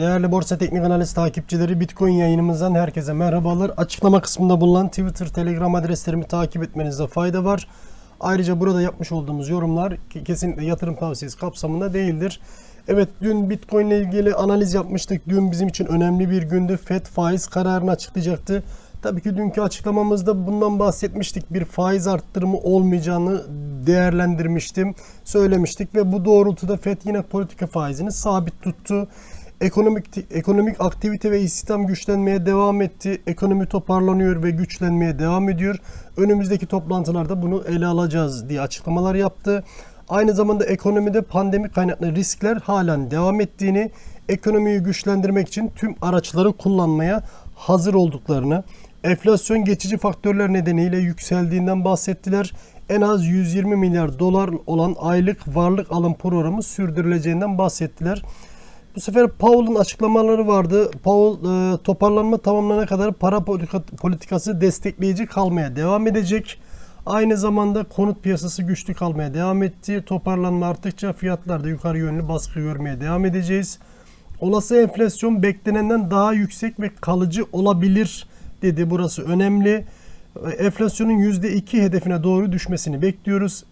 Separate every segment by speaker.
Speaker 1: Değerli Borsa Teknik Analiz takipçileri Bitcoin yayınımızdan herkese merhabalar. Açıklama kısmında bulunan Twitter, Telegram adreslerimi takip etmenizde fayda var. Ayrıca burada yapmış olduğumuz yorumlar ke- kesinlikle yatırım tavsiyesi kapsamında değildir. Evet dün Bitcoin ile ilgili analiz yapmıştık. Dün bizim için önemli bir gündü. FED faiz kararını açıklayacaktı. Tabii ki dünkü açıklamamızda bundan bahsetmiştik. Bir faiz arttırımı olmayacağını değerlendirmiştim. Söylemiştik ve bu doğrultuda FED yine politika faizini sabit tuttu. Ekonomik ekonomik aktivite ve istihdam güçlenmeye devam etti. Ekonomi toparlanıyor ve güçlenmeye devam ediyor. Önümüzdeki toplantılarda bunu ele alacağız diye açıklamalar yaptı. Aynı zamanda ekonomide pandemi kaynaklı riskler halen devam ettiğini, ekonomiyi güçlendirmek için tüm araçları kullanmaya hazır olduklarını, enflasyon geçici faktörler nedeniyle yükseldiğinden bahsettiler. En az 120 milyar dolar olan aylık varlık alım programı sürdürüleceğinden bahsettiler. Bu sefer Powell'ın açıklamaları vardı. Powell e, toparlanma tamamlanana kadar para politika- politikası destekleyici kalmaya devam edecek. Aynı zamanda konut piyasası güçlü kalmaya devam etti. Toparlanma arttıkça fiyatlarda yukarı yönlü baskı görmeye devam edeceğiz. Olası enflasyon beklenenden daha yüksek ve kalıcı olabilir dedi. Burası önemli. Enflasyonun %2 hedefine doğru düşmesini bekliyoruz.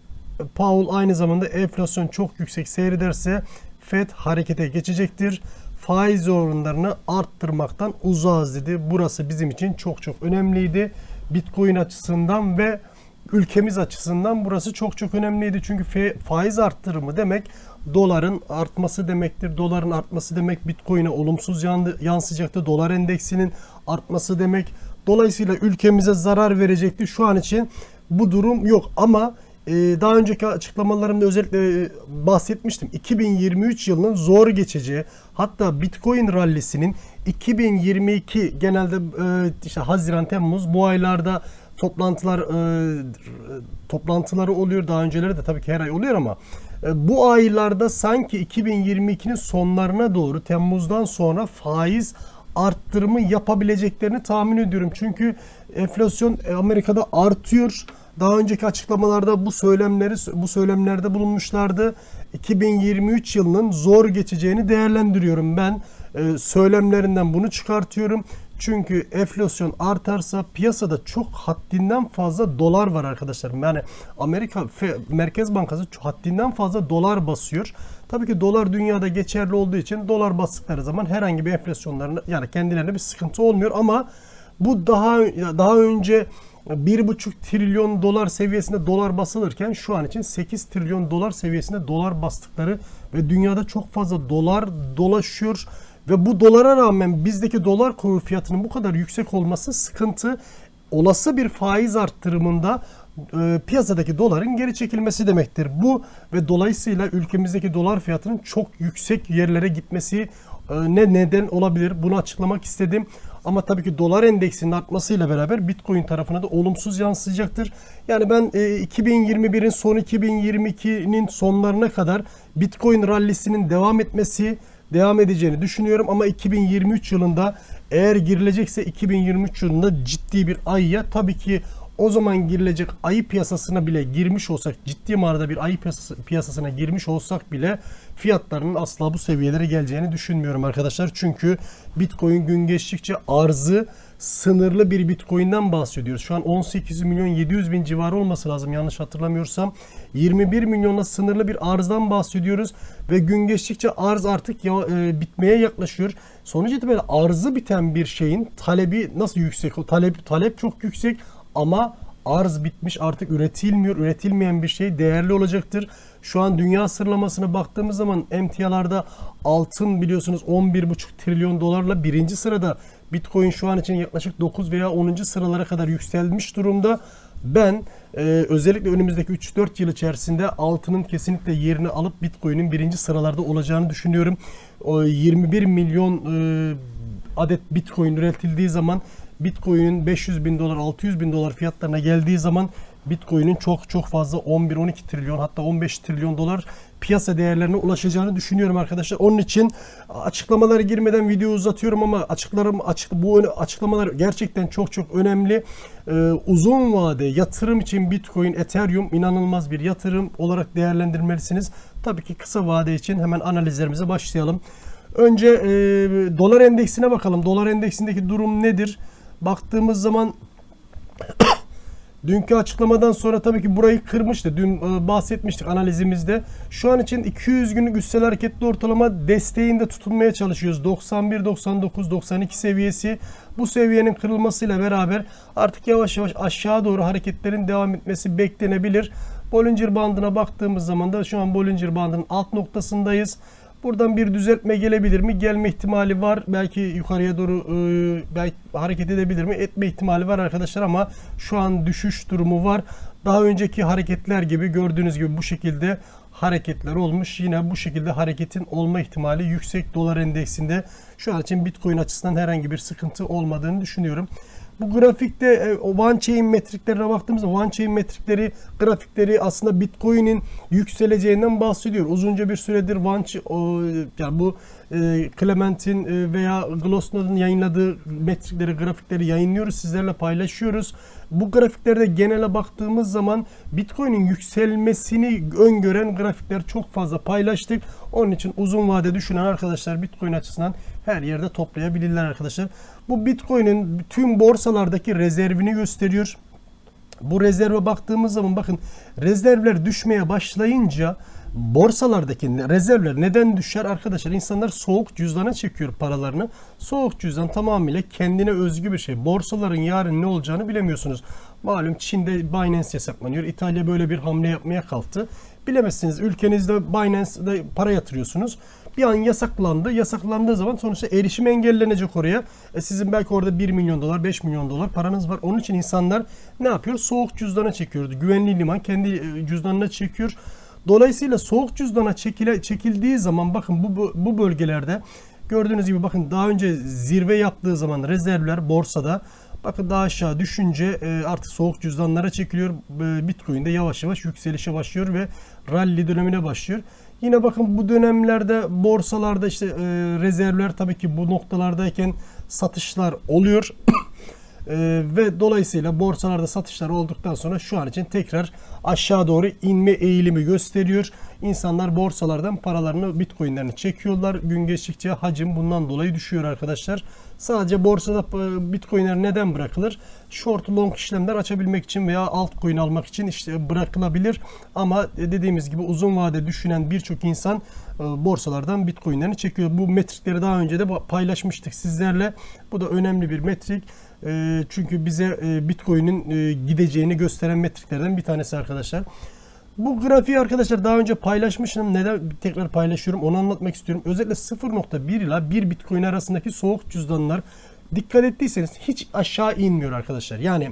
Speaker 1: Powell aynı zamanda enflasyon çok yüksek seyrederse Fed harekete geçecektir. Faiz oranlarını arttırmaktan uzağız dedi. Burası bizim için çok çok önemliydi. Bitcoin açısından ve ülkemiz açısından burası çok çok önemliydi. Çünkü faiz arttırımı demek doların artması demektir. Doların artması demek Bitcoin'e olumsuz yansıyacaktı. Dolar endeksinin artması demek. Dolayısıyla ülkemize zarar verecekti. Şu an için bu durum yok ama daha önceki açıklamalarımda özellikle e, bahsetmiştim. 2023 yılının zor geçeceği hatta Bitcoin rallisinin 2022 genelde e, işte Haziran Temmuz bu aylarda toplantılar e, toplantıları oluyor. Daha önceleri de tabii ki her ay oluyor ama bu aylarda sanki 2022'nin sonlarına doğru Temmuz'dan sonra faiz arttırımı yapabileceklerini tahmin ediyorum. Çünkü enflasyon Amerika'da artıyor. Daha önceki açıklamalarda bu söylemleri bu söylemlerde bulunmuşlardı. 2023 yılının zor geçeceğini değerlendiriyorum ben. E, söylemlerinden bunu çıkartıyorum. Çünkü enflasyon artarsa piyasada çok haddinden fazla dolar var arkadaşlar. Yani Amerika Merkez Bankası haddinden fazla dolar basıyor. Tabii ki dolar dünyada geçerli olduğu için dolar bastıkları zaman herhangi bir enflasyonlarına yani kendilerine bir sıkıntı olmuyor ama bu daha daha önce 1,5 trilyon dolar seviyesinde dolar basılırken şu an için 8 trilyon dolar seviyesinde dolar bastıkları ve dünyada çok fazla dolar dolaşıyor ve bu dolara rağmen bizdeki dolar kuru fiyatının bu kadar yüksek olması sıkıntı. Olası bir faiz arttırımında e, piyasadaki doların geri çekilmesi demektir. Bu ve dolayısıyla ülkemizdeki dolar fiyatının çok yüksek yerlere gitmesi e, ne neden olabilir? Bunu açıklamak istedim. Ama tabii ki dolar endeksinin artmasıyla beraber Bitcoin tarafına da olumsuz yansıyacaktır. Yani ben e, 2021'in son 2022'nin sonlarına kadar Bitcoin rallisinin devam etmesi devam edeceğini düşünüyorum ama 2023 yılında eğer girilecekse 2023 yılında ciddi bir ayya tabii ki o zaman girilecek ayı piyasasına bile girmiş olsak ciddi manada bir ayı piyasası, piyasasına girmiş olsak bile fiyatlarının asla bu seviyelere geleceğini düşünmüyorum arkadaşlar. Çünkü Bitcoin gün geçtikçe arzı sınırlı bir Bitcoin'den bahsediyoruz. Şu an 18 milyon 700 bin civarı olması lazım yanlış hatırlamıyorsam. 21 milyonla sınırlı bir arzdan bahsediyoruz ve gün geçtikçe arz artık ya, e, bitmeye yaklaşıyor. Sonuç itibariyle arzı biten bir şeyin talebi nasıl yüksek? O talep talep çok yüksek ama arz bitmiş artık üretilmiyor. Üretilmeyen bir şey değerli olacaktır. Şu an dünya sıralamasına baktığımız zaman emtialarda altın biliyorsunuz 11,5 trilyon dolarla birinci sırada. Bitcoin şu an için yaklaşık 9 veya 10. sıralara kadar yükselmiş durumda. Ben e, özellikle önümüzdeki 3-4 yıl içerisinde altının kesinlikle yerini alıp Bitcoin'in birinci sıralarda olacağını düşünüyorum. O 21 milyon e, adet Bitcoin üretildiği zaman Bitcoin'in 500 bin dolar 600 bin dolar fiyatlarına geldiği zaman Bitcoin'in çok çok fazla 11-12 trilyon hatta 15 trilyon dolar piyasa değerlerine ulaşacağını düşünüyorum arkadaşlar. Onun için açıklamalara girmeden video uzatıyorum ama açıklarım açık bu açıklamalar gerçekten çok çok önemli. Ee, uzun vade yatırım için Bitcoin, Ethereum inanılmaz bir yatırım olarak değerlendirmelisiniz. Tabii ki kısa vade için hemen analizlerimize başlayalım. Önce e, dolar endeksine bakalım. Dolar endeksindeki durum nedir? Baktığımız zaman Dünkü açıklamadan sonra tabii ki burayı kırmıştı. Dün e, bahsetmiştik analizimizde. Şu an için 200 günlük üstel hareketli ortalama desteğinde tutunmaya çalışıyoruz. 91, 99, 92 seviyesi. Bu seviyenin kırılmasıyla beraber artık yavaş yavaş aşağı doğru hareketlerin devam etmesi beklenebilir. Bollinger bandına baktığımız zaman da şu an Bollinger bandının alt noktasındayız. Buradan bir düzeltme gelebilir mi? Gelme ihtimali var. Belki yukarıya doğru e, belki hareket edebilir mi? Etme ihtimali var arkadaşlar ama şu an düşüş durumu var. Daha önceki hareketler gibi gördüğünüz gibi bu şekilde hareketler olmuş. Yine bu şekilde hareketin olma ihtimali yüksek dolar endeksinde. Şu an için Bitcoin açısından herhangi bir sıkıntı olmadığını düşünüyorum. Bu grafikte e, o one chain metriklerine baktığımızda one chain metrikleri grafikleri aslında Bitcoin'in yükseleceğinden bahsediyor. Uzunca bir süredir one ch- o, yani bu Clement'in e, veya Glassnode'un yayınladığı metrikleri, grafikleri yayınlıyoruz. Sizlerle paylaşıyoruz. Bu grafiklerde genele baktığımız zaman Bitcoin'in yükselmesini öngören grafikler çok fazla paylaştık. Onun için uzun vade düşünen arkadaşlar Bitcoin açısından her yerde toplayabilirler arkadaşlar. Bu Bitcoin'in tüm borsalardaki rezervini gösteriyor. Bu rezerve baktığımız zaman bakın rezervler düşmeye başlayınca borsalardaki rezervler neden düşer arkadaşlar? İnsanlar soğuk cüzdana çekiyor paralarını. Soğuk cüzdan tamamıyla kendine özgü bir şey. Borsaların yarın ne olacağını bilemiyorsunuz. Malum Çin'de Binance yasaklanıyor. İtalya böyle bir hamle yapmaya kalktı. Bilemezsiniz ülkenizde Binance'da para yatırıyorsunuz. Bir an yasaklandı. Yasaklandığı zaman sonuçta erişim engellenecek oraya. E sizin belki orada 1 milyon dolar, 5 milyon dolar paranız var. Onun için insanlar ne yapıyor? Soğuk cüzdana çekiyor. Güvenli liman kendi e, cüzdanına çekiyor. Dolayısıyla soğuk cüzdana çekile, çekildiği zaman bakın bu, bu, bu bölgelerde gördüğünüz gibi bakın daha önce zirve yaptığı zaman rezervler borsada bakın daha aşağı düşünce e, artık soğuk cüzdanlara çekiliyor. E, Bitcoin de yavaş yavaş yükselişe başlıyor ve rally dönemine başlıyor. Yine bakın bu dönemlerde borsalarda işte e, rezervler tabii ki bu noktalardayken satışlar oluyor. Ee, ve dolayısıyla borsalarda satışlar olduktan sonra şu an için tekrar aşağı doğru inme eğilimi gösteriyor. İnsanlar borsalardan paralarını, bitcoinlerini çekiyorlar. Gün geçtikçe hacim bundan dolayı düşüyor arkadaşlar. Sadece borsada e, bitcoinler neden bırakılır? Short long işlemler açabilmek için veya altcoin almak için işte bırakılabilir. Ama dediğimiz gibi uzun vade düşünen birçok insan e, borsalardan bitcoinlerini çekiyor. Bu metrikleri daha önce de paylaşmıştık sizlerle. Bu da önemli bir metrik. E, çünkü bize Bitcoin'in gideceğini gösteren metriklerden bir tanesi arkadaşlar. Bu grafiği arkadaşlar daha önce paylaşmıştım. Neden tekrar paylaşıyorum onu anlatmak istiyorum. Özellikle 0.1 ile 1 Bitcoin arasındaki soğuk cüzdanlar dikkat ettiyseniz hiç aşağı inmiyor arkadaşlar. Yani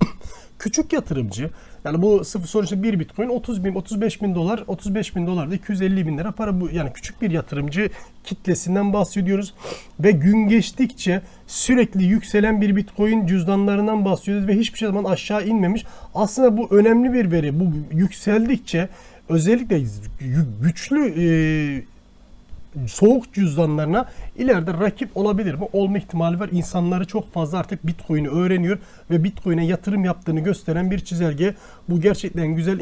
Speaker 1: küçük yatırımcı yani bu sıfır sonuçta bir bitcoin 30 bin 35 bin dolar 35 bin dolar da 250 bin lira para bu yani küçük bir yatırımcı kitlesinden bahsediyoruz ve gün geçtikçe sürekli yükselen bir bitcoin cüzdanlarından bahsediyoruz ve hiçbir şey zaman aşağı inmemiş. Aslında bu önemli bir veri. Bu yükseldikçe özellikle güçlü e, soğuk cüzdanlarına ileride rakip olabilir mi? Olma ihtimali var. İnsanları çok fazla artık Bitcoin'i öğreniyor ve Bitcoin'e yatırım yaptığını gösteren bir çizelge. Bu gerçekten güzel.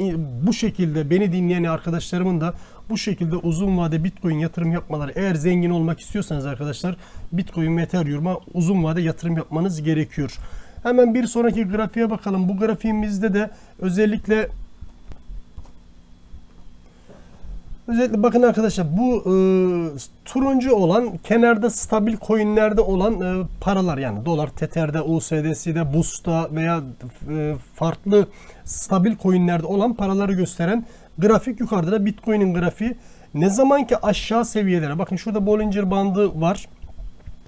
Speaker 1: Bu şekilde beni dinleyen arkadaşlarımın da bu şekilde uzun vade Bitcoin yatırım yapmaları. Eğer zengin olmak istiyorsanız arkadaşlar Bitcoin ve Ethereum'a uzun vade yatırım yapmanız gerekiyor. Hemen bir sonraki grafiğe bakalım. Bu grafiğimizde de özellikle Özellikle bakın arkadaşlar bu e, turuncu olan kenarda stabil coinlerde olan e, paralar yani dolar, Tether'de, USDC'de, BUS'ta veya e, farklı stabil coinlerde olan paraları gösteren grafik yukarıda da Bitcoin'in grafiği. Ne zaman ki aşağı seviyelere bakın şurada Bollinger bandı var.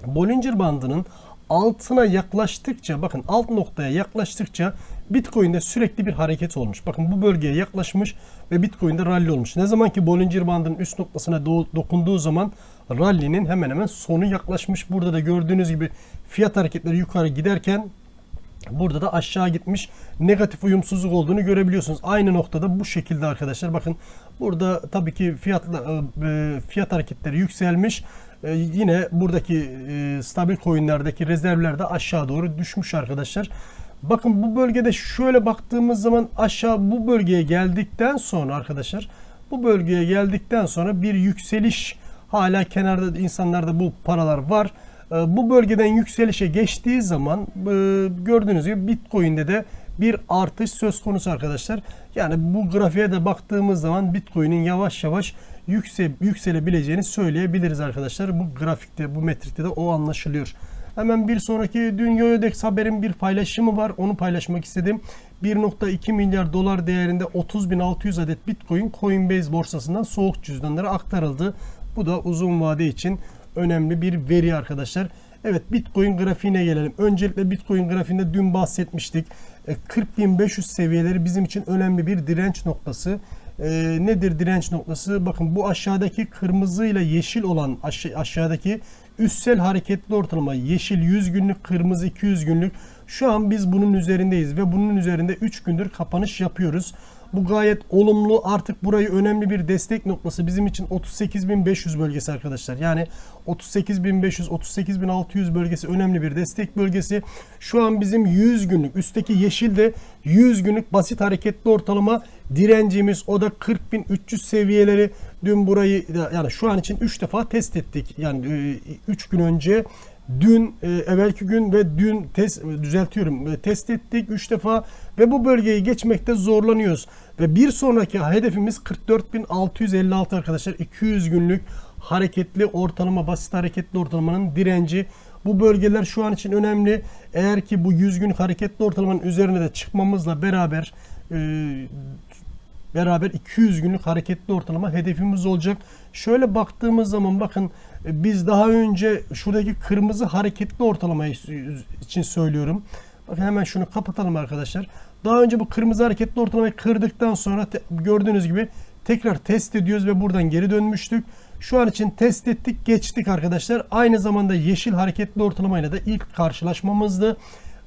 Speaker 1: Bollinger bandının altına yaklaştıkça bakın alt noktaya yaklaştıkça Bitcoin'de sürekli bir hareket olmuş. Bakın bu bölgeye yaklaşmış ve Bitcoin'de rally olmuş. Ne zaman ki Bollinger bandının üst noktasına dokunduğu zaman rally'nin hemen hemen sonu yaklaşmış. Burada da gördüğünüz gibi fiyat hareketleri yukarı giderken Burada da aşağı gitmiş negatif uyumsuzluk olduğunu görebiliyorsunuz. Aynı noktada bu şekilde arkadaşlar. Bakın burada tabii ki fiyat e, fiyat hareketleri yükselmiş. E, yine buradaki e, stabil coinlerdeki rezervler de aşağı doğru düşmüş arkadaşlar. Bakın bu bölgede şöyle baktığımız zaman aşağı bu bölgeye geldikten sonra arkadaşlar bu bölgeye geldikten sonra bir yükseliş Hala kenarda insanlarda bu paralar var. E, bu bölgeden yükselişe geçtiği zaman e, gördüğünüz gibi Bitcoin'de de bir artış söz konusu arkadaşlar. Yani bu grafiğe de baktığımız zaman Bitcoin'in yavaş yavaş yüksel, yükselebileceğini söyleyebiliriz arkadaşlar. Bu grafikte, bu metrikte de o anlaşılıyor. Hemen bir sonraki dün Yoyodex haberin bir paylaşımı var. Onu paylaşmak istedim. 1.2 milyar dolar değerinde 30.600 adet Bitcoin Coinbase borsasından soğuk cüzdanlara aktarıldı. Bu da uzun vade için önemli bir veri arkadaşlar. Evet Bitcoin grafiğine gelelim. Öncelikle Bitcoin grafiğinde dün bahsetmiştik. 40.500 seviyeleri bizim için önemli bir direnç noktası. Ee, nedir direnç noktası? Bakın bu aşağıdaki kırmızı ile yeşil olan aşağıdaki üstsel hareketli ortalama yeşil 100 günlük, kırmızı 200 günlük. Şu an biz bunun üzerindeyiz ve bunun üzerinde 3 gündür kapanış yapıyoruz. Bu gayet olumlu. Artık burayı önemli bir destek noktası. Bizim için 38.500 bölgesi arkadaşlar. Yani 38.500, 38.600 bölgesi önemli bir destek bölgesi. Şu an bizim 100 günlük, üstteki yeşil de 100 günlük basit hareketli ortalama direncimiz. O da 40.300 seviyeleri. Dün burayı yani şu an için 3 defa test ettik. Yani 3 gün önce dün, e, evvelki gün ve dün test düzeltiyorum e, test ettik 3 defa ve bu bölgeyi geçmekte zorlanıyoruz. Ve bir sonraki hedefimiz 44.656 arkadaşlar. 200 günlük hareketli ortalama, basit hareketli ortalamanın direnci. Bu bölgeler şu an için önemli. Eğer ki bu 100 günlük hareketli ortalamanın üzerine de çıkmamızla beraber e, beraber 200 günlük hareketli ortalama hedefimiz olacak. Şöyle baktığımız zaman bakın e, biz daha önce şuradaki kırmızı hareketli ortalamayı için söylüyorum. Bakın hemen şunu kapatalım arkadaşlar. Daha önce bu kırmızı hareketli ortalamayı kırdıktan sonra gördüğünüz gibi tekrar test ediyoruz ve buradan geri dönmüştük. Şu an için test ettik, geçtik arkadaşlar. Aynı zamanda yeşil hareketli ortalamayla da ilk karşılaşmamızdı.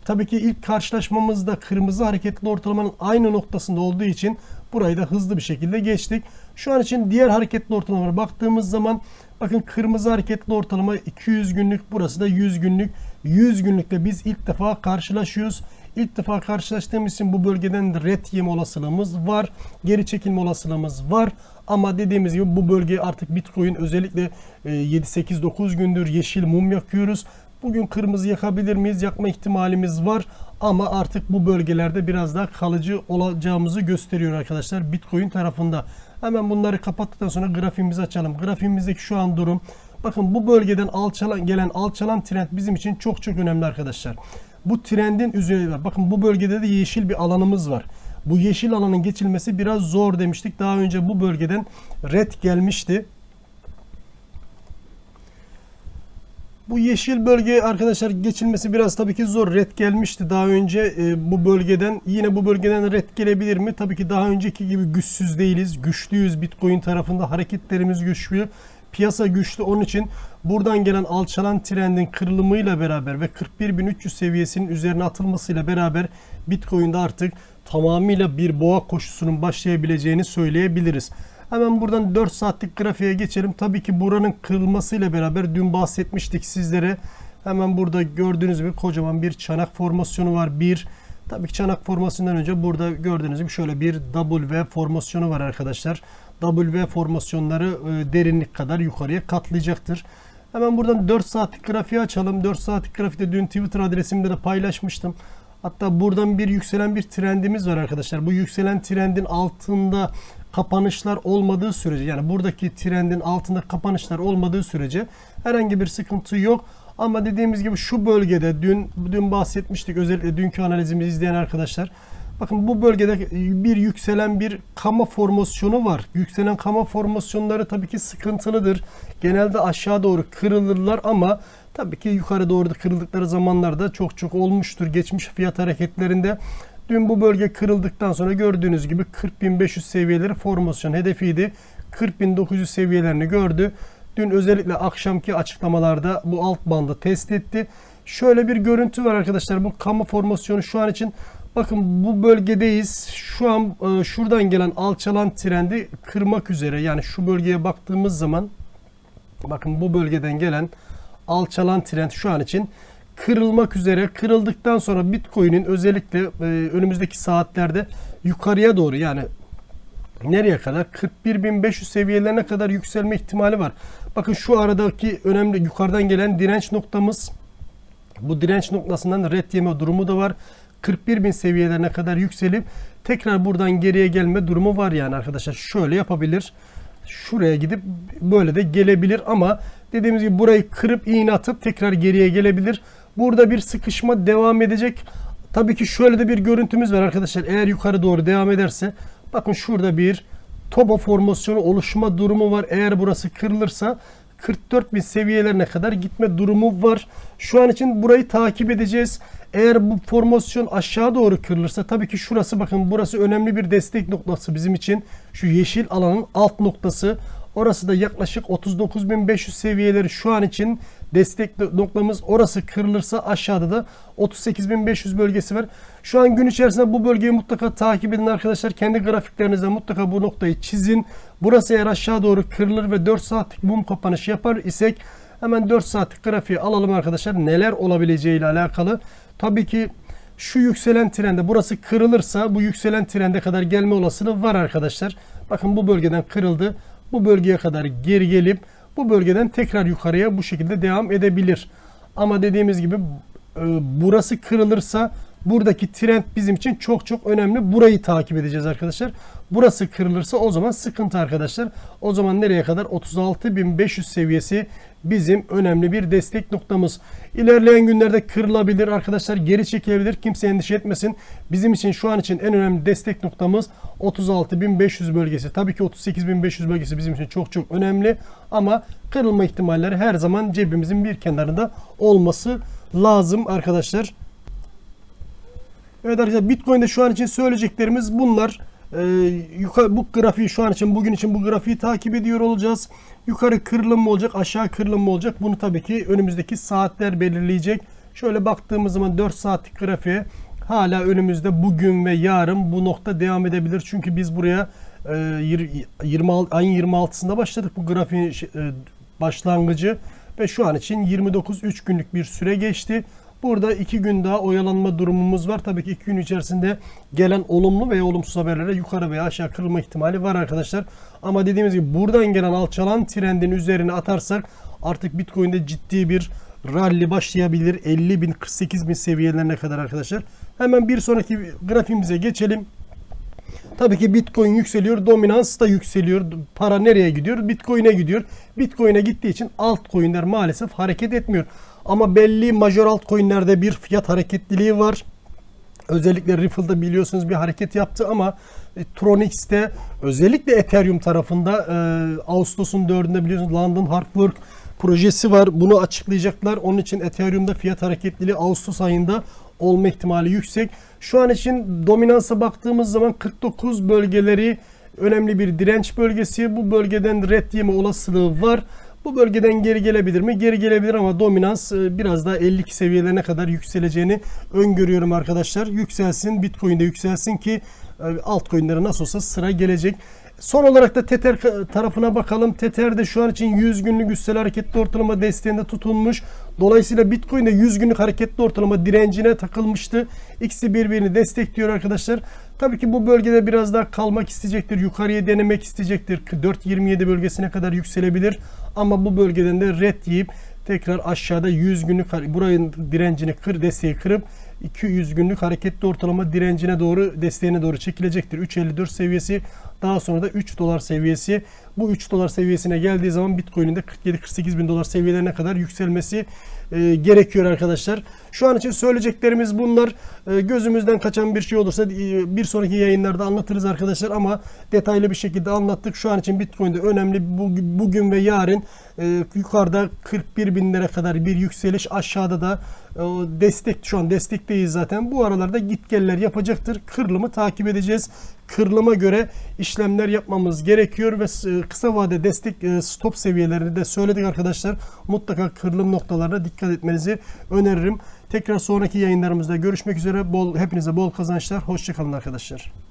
Speaker 1: Tabii ki ilk karşılaşmamızda kırmızı hareketli ortalamanın aynı noktasında olduğu için burayı da hızlı bir şekilde geçtik. Şu an için diğer hareketli ortalamalara baktığımız zaman bakın kırmızı hareketli ortalama 200 günlük burası da 100 günlük. 100 günlükte biz ilk defa karşılaşıyoruz. İlk defa karşılaştığımız için bu bölgeden red yeme olasılığımız var. Geri çekilme olasılığımız var. Ama dediğimiz gibi bu bölge artık Bitcoin özellikle 7-8-9 gündür yeşil mum yakıyoruz. Bugün kırmızı yakabilir miyiz? Yakma ihtimalimiz var. Ama artık bu bölgelerde biraz daha kalıcı olacağımızı gösteriyor arkadaşlar Bitcoin tarafında. Hemen bunları kapattıktan sonra grafiğimizi açalım. Grafiğimizdeki şu an durum. Bakın bu bölgeden alçalan gelen alçalan trend bizim için çok çok önemli arkadaşlar. Bu trendin üzerinde bakın bu bölgede de yeşil bir alanımız var. Bu yeşil alanın geçilmesi biraz zor demiştik. Daha önce bu bölgeden red gelmişti. Bu yeşil bölge arkadaşlar geçilmesi biraz tabii ki zor. Red gelmişti daha önce e, bu bölgeden. Yine bu bölgeden red gelebilir mi? Tabii ki daha önceki gibi güçsüz değiliz. Güçlüyüz Bitcoin tarafında. Hareketlerimiz güçlü. Piyasa güçlü. Onun için buradan gelen alçalan trendin kırılımıyla beraber ve 41.300 seviyesinin üzerine atılmasıyla beraber Bitcoin'de artık tamamıyla bir boğa koşusunun başlayabileceğini söyleyebiliriz. Hemen buradan 4 saatlik grafiğe geçelim. Tabii ki buranın kırılmasıyla beraber dün bahsetmiştik sizlere. Hemen burada gördüğünüz gibi kocaman bir çanak formasyonu var. Bir Tabii ki çanak formasyonundan önce burada gördüğünüz gibi şöyle bir W formasyonu var arkadaşlar. W formasyonları e, derinlik kadar yukarıya katlayacaktır. Hemen buradan 4 saatlik grafiği açalım. 4 saatlik grafikte dün Twitter adresimde de paylaşmıştım. Hatta buradan bir yükselen bir trendimiz var arkadaşlar. Bu yükselen trendin altında kapanışlar olmadığı sürece yani buradaki trendin altında kapanışlar olmadığı sürece herhangi bir sıkıntı yok. Ama dediğimiz gibi şu bölgede dün dün bahsetmiştik özellikle dünkü analizimizi izleyen arkadaşlar. Bakın bu bölgede bir yükselen bir kama formasyonu var. Yükselen kama formasyonları tabii ki sıkıntılıdır. Genelde aşağı doğru kırılırlar ama tabii ki yukarı doğru kırıldıkları zamanlarda çok çok olmuştur. Geçmiş fiyat hareketlerinde Dün bu bölge kırıldıktan sonra gördüğünüz gibi 40.500 seviyeleri formasyon hedefiydi. 40.900 seviyelerini gördü. Dün özellikle akşamki açıklamalarda bu alt bandı test etti. Şöyle bir görüntü var arkadaşlar. Bu kamu formasyonu şu an için bakın bu bölgedeyiz. Şu an e, şuradan gelen alçalan trendi kırmak üzere. Yani şu bölgeye baktığımız zaman bakın bu bölgeden gelen alçalan trend şu an için kırılmak üzere. Kırıldıktan sonra Bitcoin'in özellikle e, önümüzdeki saatlerde yukarıya doğru yani nereye kadar? 41.500 seviyelerine kadar yükselme ihtimali var. Bakın şu aradaki önemli yukarıdan gelen direnç noktamız bu direnç noktasından red yeme durumu da var. 41.000 seviyelerine kadar yükselip tekrar buradan geriye gelme durumu var yani arkadaşlar. Şöyle yapabilir. Şuraya gidip böyle de gelebilir ama dediğimiz gibi burayı kırıp iğne atıp tekrar geriye gelebilir. Burada bir sıkışma devam edecek. Tabii ki şöyle de bir görüntümüz var arkadaşlar. Eğer yukarı doğru devam ederse bakın şurada bir toba formasyonu oluşma durumu var. Eğer burası kırılırsa 44 bin seviyelerine kadar gitme durumu var. Şu an için burayı takip edeceğiz. Eğer bu formasyon aşağı doğru kırılırsa tabii ki şurası bakın burası önemli bir destek noktası bizim için. Şu yeşil alanın alt noktası. Orası da yaklaşık 39.500 seviyeleri şu an için destek noktamız. Orası kırılırsa aşağıda da 38.500 bölgesi var. Şu an gün içerisinde bu bölgeyi mutlaka takip edin arkadaşlar. Kendi grafiklerinizde mutlaka bu noktayı çizin. Burası eğer aşağı doğru kırılır ve 4 saatlik mum kapanışı yapar isek hemen 4 saatlik grafiği alalım arkadaşlar. Neler olabileceği ile alakalı. Tabii ki şu yükselen trende burası kırılırsa bu yükselen trende kadar gelme olasılığı var arkadaşlar. Bakın bu bölgeden kırıldı. Bu bölgeye kadar geri gelip bu bölgeden tekrar yukarıya bu şekilde devam edebilir. Ama dediğimiz gibi e, burası kırılırsa buradaki trend bizim için çok çok önemli. Burayı takip edeceğiz arkadaşlar. Burası kırılırsa o zaman sıkıntı arkadaşlar. O zaman nereye kadar? 36.500 seviyesi bizim önemli bir destek noktamız. İlerleyen günlerde kırılabilir arkadaşlar. Geri çekilebilir. Kimse endişe etmesin. Bizim için şu an için en önemli destek noktamız 36.500 bölgesi. Tabii ki 38.500 bölgesi bizim için çok çok önemli. Ama kırılma ihtimalleri her zaman cebimizin bir kenarında olması lazım arkadaşlar. Evet arkadaşlar Bitcoin'de şu an için söyleyeceklerimiz bunlar. Ee, yukarı, bu grafiği şu an için bugün için bu grafiği takip ediyor olacağız. Yukarı kırılım mı olacak aşağı kırılım mı olacak bunu tabii ki önümüzdeki saatler belirleyecek. Şöyle baktığımız zaman 4 saatlik grafiğe hala önümüzde bugün ve yarın bu nokta devam edebilir. Çünkü biz buraya e, 26, ayın 26'sında başladık bu grafiğin e, başlangıcı ve şu an için 29 3 günlük bir süre geçti. Burada iki gün daha oyalanma durumumuz var. Tabii ki iki gün içerisinde gelen olumlu veya olumsuz haberlere yukarı veya aşağı kırılma ihtimali var arkadaşlar. Ama dediğimiz gibi buradan gelen alçalan trendin üzerine atarsak artık Bitcoin'de ciddi bir rally başlayabilir. 50 bin 48 bin seviyelerine kadar arkadaşlar. Hemen bir sonraki grafiğimize geçelim. Tabii ki Bitcoin yükseliyor, dominans da yükseliyor. Para nereye gidiyor? Bitcoin'e gidiyor. Bitcoin'e gittiği için altcoin'ler maalesef hareket etmiyor. Ama belli major altcoin'lerde bir fiyat hareketliliği var. Özellikle Ripple'da biliyorsunuz bir hareket yaptı ama e, Tronix'te özellikle Ethereum tarafında e, Ağustos'un 4'ünde biliyorsunuz London Hard Fork projesi var. Bunu açıklayacaklar. Onun için Ethereum'da fiyat hareketliliği Ağustos ayında olma ihtimali yüksek. Şu an için dominansa baktığımız zaman 49 bölgeleri önemli bir direnç bölgesi. Bu bölgeden red yeme olasılığı var. Bu bölgeden geri gelebilir mi? Geri gelebilir ama dominans e, biraz daha 52 seviyelerine kadar yükseleceğini öngörüyorum arkadaşlar. Yükselsin, Bitcoin'de yükselsin ki e, altcoin'lere nasıl olsa sıra gelecek. Son olarak da Tether tarafına bakalım. Tether de şu an için 100 günlük üstel hareketli ortalama desteğinde tutulmuş. Dolayısıyla Bitcoin de 100 günlük hareketli ortalama direncine takılmıştı. İkisi birbirini destekliyor arkadaşlar. Tabii ki bu bölgede biraz daha kalmak isteyecektir. Yukarıya denemek isteyecektir. 4.27 bölgesine kadar yükselebilir. Ama bu bölgeden de red yiyip tekrar aşağıda 100 günlük burayın direncini kır desteği kırıp 200 günlük hareketli ortalama direncine doğru desteğine doğru çekilecektir. 3.54 seviyesi daha sonra da 3 dolar seviyesi. Bu 3 dolar seviyesine geldiği zaman Bitcoin'in de 47-48 bin dolar seviyelerine kadar yükselmesi e, gerekiyor arkadaşlar. Şu an için söyleyeceklerimiz bunlar. E, gözümüzden kaçan bir şey olursa e, bir sonraki yayınlarda anlatırız arkadaşlar ama detaylı bir şekilde anlattık. Şu an için Bitcoin'de önemli bugün ve yarın e, yukarıda 41 binlere kadar bir yükseliş aşağıda da destek şu an destekteyiz zaten. Bu aralarda gitgeller yapacaktır. Kırılımı takip edeceğiz. Kırılıma göre işlemler yapmamız gerekiyor ve e, kısa vade destek e, stop seviyelerini de söyledik arkadaşlar. Mutlaka kırılım noktalarına dikkat etmenizi öneririm. Tekrar sonraki yayınlarımızda görüşmek üzere. Bol hepinize bol kazançlar. Hoşçakalın arkadaşlar.